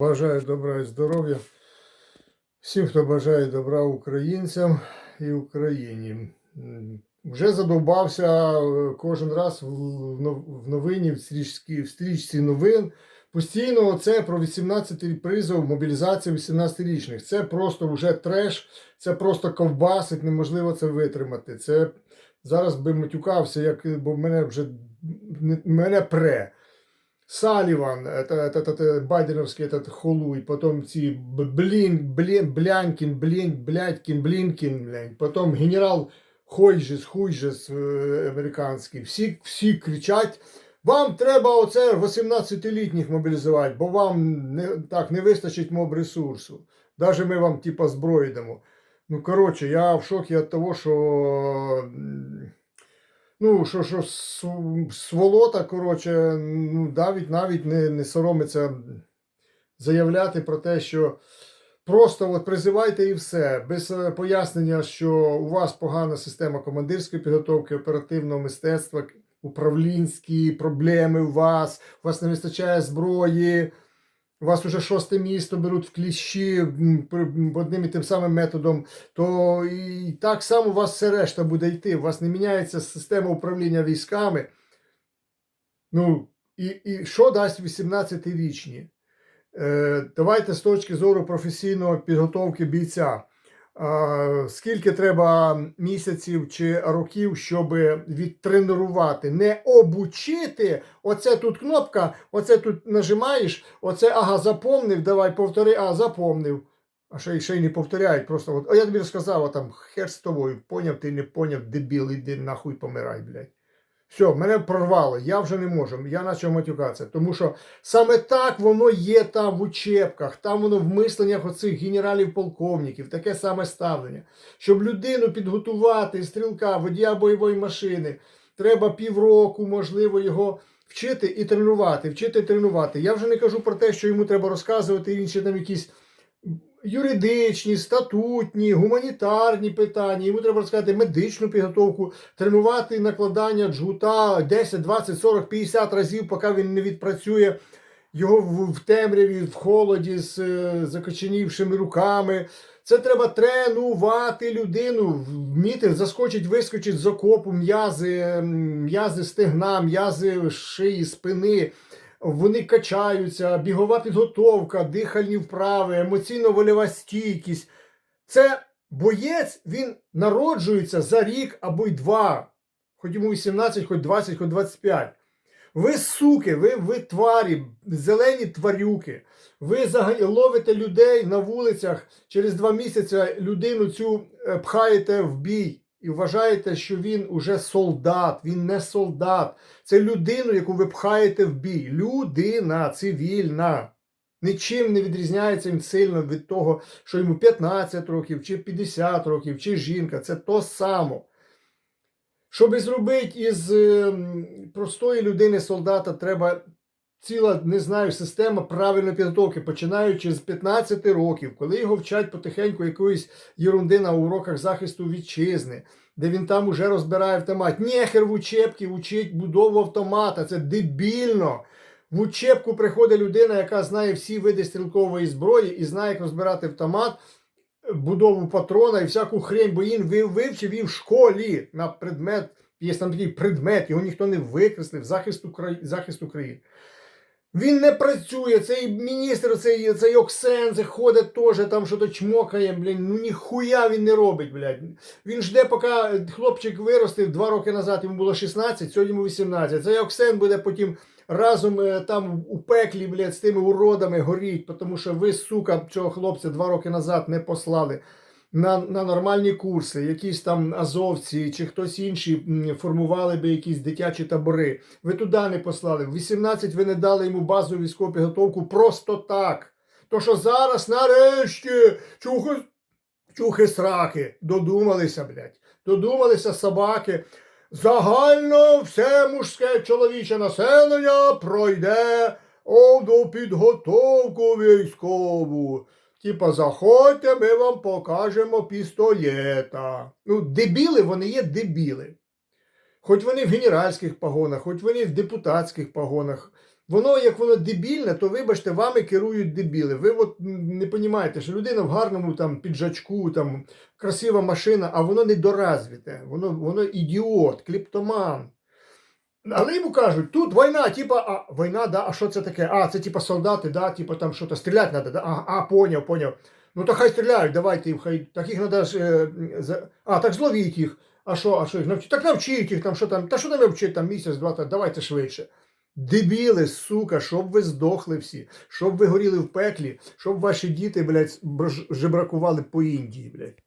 Бажаю добра і здоров'я всім, хто бажає добра українцям і Україні. Вже задовбався е, кожен раз в новині, в стрічці, в стрічці новин. Постійно це про 18 призов, мобілізація 18-річних. Це просто вже треш, це просто ковбасить, неможливо це витримати. Це зараз би матюкався, як, бо мене вже мене пре. Саліван, это, это, это, это байденовский этот холуй, потом ці Б- Блін, Блін, Блянкін, Блін, Блядькін, Блінкін, блядь, потом генерал Хойжес, Хуйжес е, американський. Всі, всі кричать, вам треба оце 18-літніх мобілізувати, бо вам не, так не вистачить моб ресурсу. Даже ми вам типа зброї дамо. Ну, коротше, я в шокі від того, що м, Ну, що, що сволота, коротше, ну, навіть навіть не, не соромиться заявляти про те, що просто от призивайте і все, без е, пояснення, що у вас погана система командирської підготовки, оперативного мистецтва, управлінські проблеми у вас, у вас не вистачає зброї. Вас уже шосте місто беруть в кліщі одним і тим самим методом, то і так само у вас все решта буде йти. У вас не міняється система управління військами. Ну, і, і що дасть 18-річні? Е, давайте з точки зору професійної підготовки бійця. А, скільки треба місяців чи років, щоб відтренувати, не обучити. Оце тут кнопка, оце тут нажимаєш, оце ага, запомнив, давай повтори, а запомнив. А ще, й- ще й не повторяють, просто от, а я тобі розказав, а там хер з тобою, поняв, ти не поняв, дебіл, іди нахуй помирай, блядь. Все, мене прорвало, я вже не можу, я почав матюкатися. Тому що саме так воно є там в учебках, там воно в мисленнях оцих генералів-полковників, таке саме ставлення. Щоб людину підготувати, стрілка, водія бойової машини, треба півроку, можливо, його вчити і тренувати, вчити і тренувати. Я вже не кажу про те, що йому треба розказувати інші там якісь юридичні, статутні, гуманітарні питання. Йому треба розказати медичну підготовку, тренувати накладання джгута 10, 20, 40, 50 разів, поки він не відпрацює його в, темряві, в холоді з е, закоченівшими руками. Це треба тренувати людину, вміти заскочить, вискочить з окопу, м'язи, м'язи стегна, м'язи шиї, спини. Вони качаються, бігова підготовка, дихальні вправи, емоційно-вольова стійкість. Це боєць, він народжується за рік або й два. Хоч йому 18, хоч 20, хоч 25. Ви суки, ви, ви тварі, зелені тварюки. Ви ловите людей на вулицях, через два місяці людину цю е, пхаєте в бій і вважаєте, що він уже солдат. Він не солдат. Це людину, яку ви пхаєте в бій. Людина цивільна. Нічим не відрізняється він сильно від того, що йому 15 років, чи 50 років, чи жінка. Це то само. Щоб зробити із ем, простої людини солдата, треба ціла, не знаю, система правильної підготовки, починаючи з 15 років, коли його вчать потихеньку якоїсь єрунди на уроках захисту вітчизни, де він там уже розбирає автомат. Нехер в учебці учить будову автомата. Це дебільно. В учебку приходить людина, яка знає всі види стрілкової зброї і знає, як розбирати автомат, будову патрона і всяку хрень, бо він вивчив її в школі на предмет. Є там такий предмет, його ніхто не викреслив, захист, Украї... захист України. Він не працює, цей міністр, цей, цей Оксензе ходить теж там що-то чмокає, блін, ну ніхуя він не робить, блядь. Він жде, поки хлопчик виростив два роки назад, йому було 16, сьогодні йому 18. Цей Оксен буде потім разом е, там у пеклі, блядь, з тими уродами горіть, тому що ви, сука, цього хлопця два роки назад не послали. На, на нормальні курси, якісь там азовці чи хтось інший формували би якісь дитячі табори. Ви туди не послали. В 18 ви не дали йому базову військову підготовку просто так. То що зараз нарешті чухи, чухи сраки, додумалися, блядь. Додумалися собаки. Загально все мужське чоловіче населення пройде овду підготовку військову. Типа, заходьте, ми вам покажемо пістолета. Ну, дебіли, вони є дебіли. Хоч вони в генеральських погонах, хоч вони в депутатських погонах. Воно, як воно дебільне, то вибачте, вами керують дебіли. Ви от не розумієте, що людина в гарному там піджачку, там красива машина, а воно недоразвите, воно, воно ідіот, кліптоман. Але йому кажуть, тут війна, типа, а війна, да, а що це таке? А, це типа солдати, да, типа там що-то стріляти треба, да? а, а, поняв, поняв. Ну то хай стріляють, давайте хай таких треба ж. Е, за... А, так зловіть їх. А що, а що їх навчити? Так навчіть їх, там що там, та що там вчити, там місяць, два, та давайте швидше. Дебіли, сука, щоб ви здохли всі, щоб ви горіли в пеклі, щоб ваші діти, блядь, жебракували по Індії, блядь.